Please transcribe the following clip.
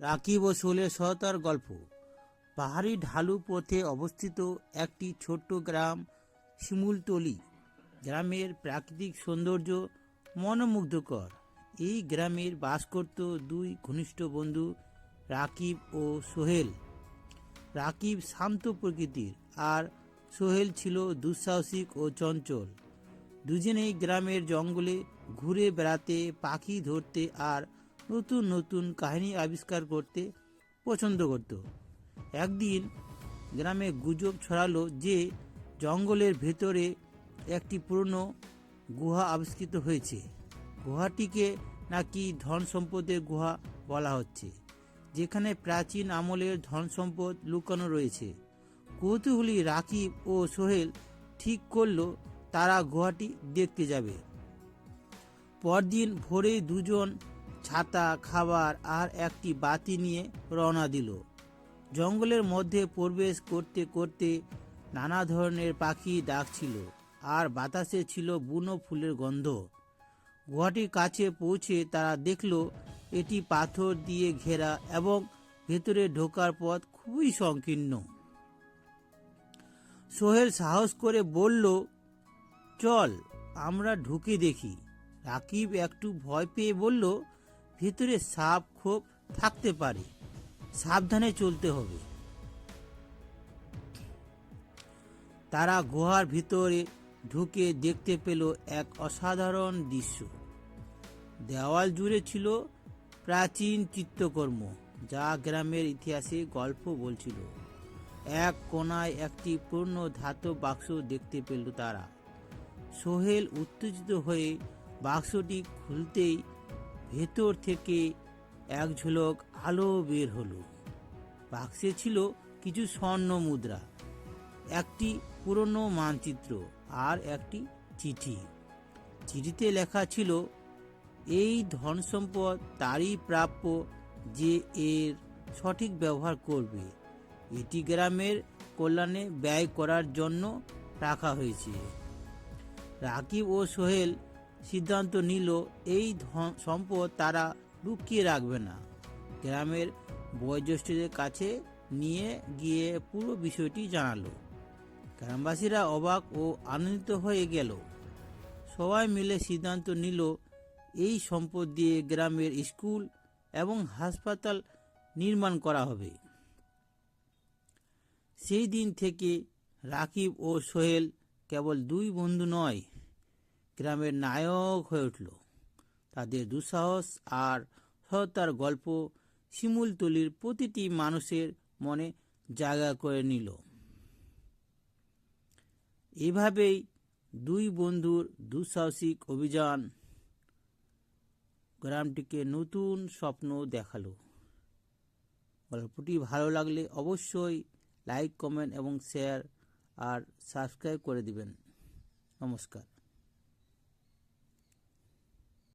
রাকিব ও সোলের সহতার গল্প। পাহাড়ি ঢালু পথে অবস্থিত একটি ছোট্ট গ্রাম শিমুলতলি গ্রামের প্রাকৃতিক সৌন্দর্য মনোমুগ্ধকর। এই গ্রামের বাস করত দুই ঘনিষ্ঠ বন্ধু, রাকিব ও সোহেল। রাকিব শান্ত প্রকৃতির আর সোহেল ছিল দুঃসাহসিক ও চঞ্চল। দুজনেই গ্রামের জঙ্গলে ঘুরে বেড়াতে, পাখি ধরতে আর নতুন নতুন কাহিনী আবিষ্কার করতে পছন্দ করত। একদিন গ্রামে গুজব ছড়ালো যে জঙ্গলের ভেতরে একটি পুরনো গুহা আবিষ্কৃত হয়েছে। গুহাটিকে নাকি ধন সম্পদের গুহা বলা হচ্ছে, যেখানে প্রাচীন আমলের ধন সম্পদ লুকানো রয়েছে। কৌতূহলী রাকিব ও সোহেল ঠিক করল তারা গুহাটি দেখতে যাবে। পরদিন ভোরে দুজন ছাতা, খাবার আর একটি বাতি নিয়ে রওনা দিল। জঙ্গলের মধ্যে প্রবেশ করতে করতে নানা ধরনের পাখি ডাকছিল আর বাতাসে ছিল বুনো ফুলের গন্ধ। গুহাটির কাছে পৌঁছে তারা দেখল, এটি পাথর দিয়ে ঘেরা এবং ভেতরে ঢোকার পথ খুবই সংকীর্ণ। সোহেল সাহস করে বলল, চল, আমরা ঢুকে দেখি। রাকিব একটু ভয় পেয়ে বলল ভিতরে সাপ খোপ থাকতে পারে। সাবধানে চলতে হবে। তারা গুহার ভিতরে ঢুকে দেখতে পেল এক অসাধারণ দৃশ্য। দেওয়াল জুড়ে ছিল প্রাচীন চিত্রকর্ম, যা গ্রামের ইতিহাসে গল্প বলছিল। এক কোনায় একটি পূর্ণ ধাতব বাক্স দেখতে পেল তারা। সোহেল উত্তেজিত হয়ে বাক্সটি খুলতেই ভেতর থেকে এক ঝলক আলো বের হলো। বাক্সে ছিল কিছু স্বর্ণ মুদ্রা, একটি পুরনো মানচিত্র আর একটি চিঠি। চিঠিতে লেখা ছিল, এই ধন সম্পদ তারই প্রাপ্য যে এর সঠিক ব্যবহার করবে। এটি গ্রামের কল্যাণে ব্যয় করার জন্য রাখা হয়েছে। রাকিব ও সোহেল সিদ্ধান্ত নিল, এই সম্পদ তারা লুকিয়ে রাখবে না। গ্রামের বয়োজ্যেষ্ঠদের কাছে নিয়ে গিয়ে পুরো বিষয়টি জানালো। গ্রামবাসীরা অবাক ও আনন্দিত হয়ে গেল। সবাই মিলে সিদ্ধান্ত নিল, এই সম্পদ দিয়ে গ্রামের স্কুল এবং হাসপাতাল নির্মাণ করা হবে। সেই দিন থেকে রাকিব ও সোহেল কেবল দুই বন্ধু নয় গ্রামের নায়ক হয়ে উঠল। তাদের দুঃসাহস আর সততার গল্প শিমুলতলির প্রতিটি মানুষের মনে জায়গা করে নিল। এভাবেই দুই বন্ধুর দুঃসাহসিক অভিযান গ্রামটিকে নতুন স্বপ্ন দেখাল। গল্পটি ভালো লাগলে অবশ্যই লাইক, কমেন্ট এবং শেয়ার আর সাবস্ক্রাইব করে দিবেন। নমস্কার।